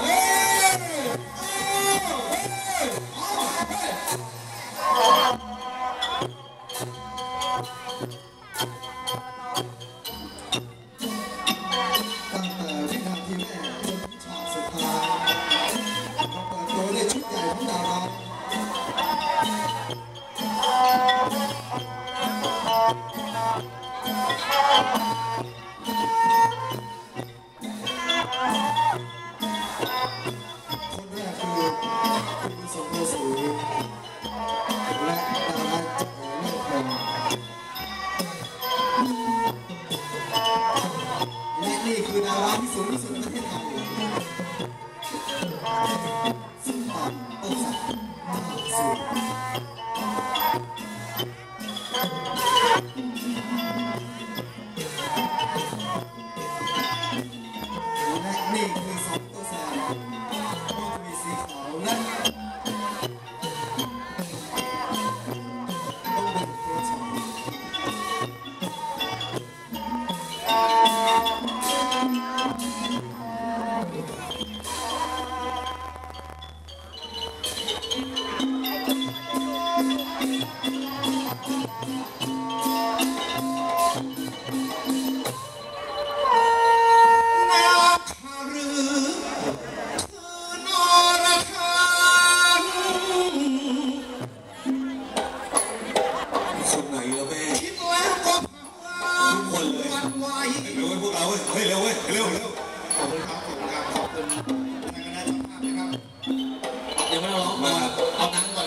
เฮ้ และนี่คือสองตัวแสบมันมีสีขาวและ วเว้ยเราเว้เฮ้ยเร็วเว้ยเร็วเร็วขอบคุณครับขอบคุณครับขอบคุณทางคณะเจ้าภาพนะครับเดี๋ยวไม่ต้องร้องมาเอาตังก่อน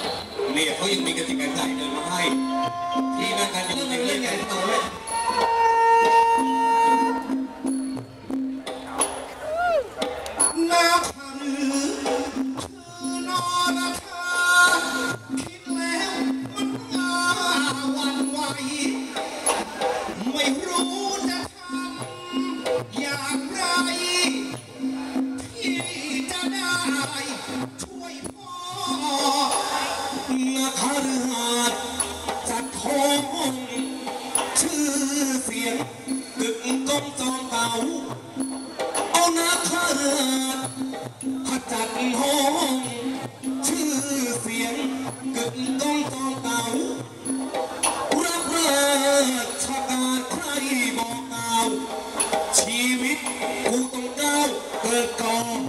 เนี่ยเขายังมีกติกาจ่ายเดินมาให้ที่นั่นกันอยู่เรื่องในเล่เรื่อนงใหญ่ใหญ่โตเลย นาคารือหาดจัดทองชื่อเสียงกึกก้องจอมเก่าเอานาคารือหาดจัดห้องชื่อเสียงกึกก้องจอมเก่ารับราชการใครบอกกล่าชีวิตกูต้องก้าวเกิดก่อน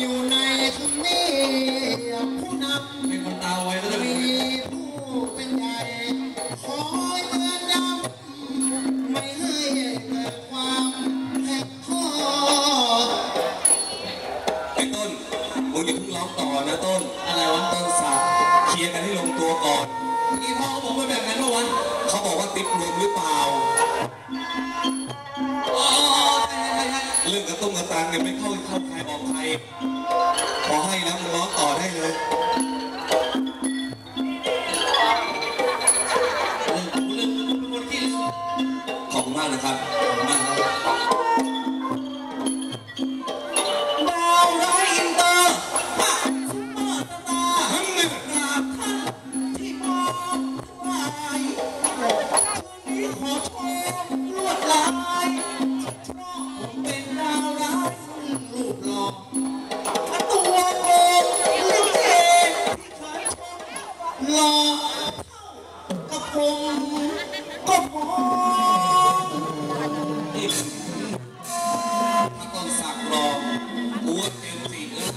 อยู่ในทำเนียบผู้นำเป็นคนตาไวก็จะมีมีผู้เป็นใหญ่คอยเตือนย้ำไม่ให้เกิดความแหกข้อไอ้ต้นมึงอย่าเพิ่งร้องต่อนะต้น อะไรวะต้นสักเคลียร์กันให้ลงตัวก่อนเมื่อกี้พ่อเขาบอกว่าแบบนั้นปะวะเขาบอกว่าติ๊บรวมหรือเปล่า เรื่องกระตุ้งกระตังเนี่ยไม่เข้าเข้าใครออกใครขอให้นะมึงร้องต่อได้เลยเรื่องเรื่องเป็นคนที่ขอบคุณมากนะครับขอบคุณมากครับ หลอเท่ากับผมก็พอถ้าต้นสักรองกูว่าเต็มสี่แล้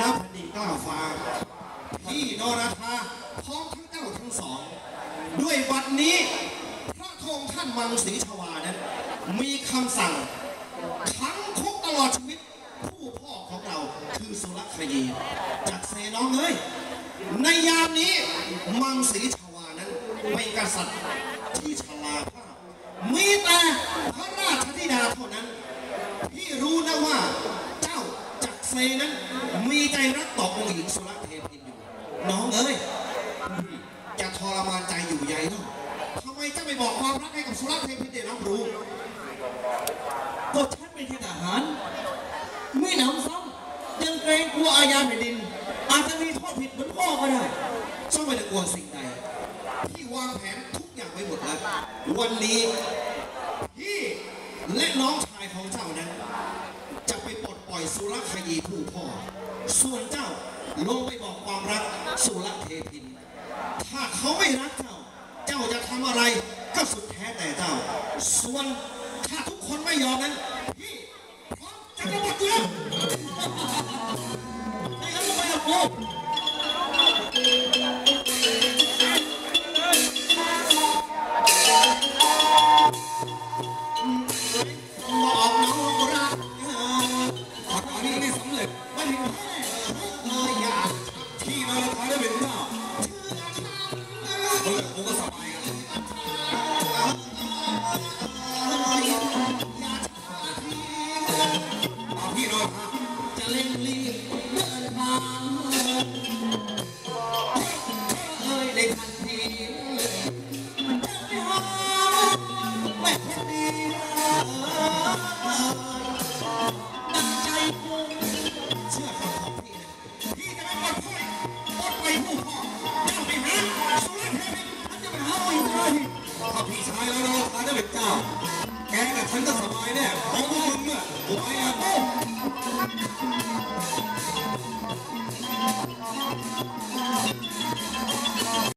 นับนดิก้าฟ้า พี่นรธาพร้อมทั้งเจ้าทั้งสอง ด้วยวันนี้ พระธงท่านมังสีชวานั้น มีคำสั่งขังคุกตลอดชีวิต ผู้พ่อของเราคือสุรคยีจักเซน้องเอ้ย ในยามนี้มังสีชาวานั้นเป็นกษัตริย์ที่ชราภาพ มีแต่พระราชธิดาเท่านั้นพี่รู้นะว่าเจ้าจักรเซนั้นมีใจรักต่อองค์หญิงสุรเทพินอยู่ น้องเอ้ยจะทรมานใจอยู่ใยเล่าทำไมเจ้าไม่บอกความรักให้กับสุรเทพินได้รับรู้ก็ฉันเป็นแค่ทหาร ไม่หนำซ้ำยังเกรงกลัวอาญาแผ่นดิน อาจจะมี ก็ได้เจ้าไม่ต้องกลัวสิ่งใดที่วางแผนทุกอย่างไว้หมดแล้ว วันนี้พี่และน้องชายของเจ้านั้น จะไปปลดปล่อยสุรคยีผู้พ่อ ส่วนเจ้าลงไปบอกความรักสุรเทพิน ถ้าเขาไม่รักเจ้า เจ้าจะทำอะไรก็สุดแท้แต่เจ้า ส่วนถ้าทุกคนไม่ยอมนั้นพี่พร้อมจะกระบดตัวไม่งั้นก็ไปกับกูบอก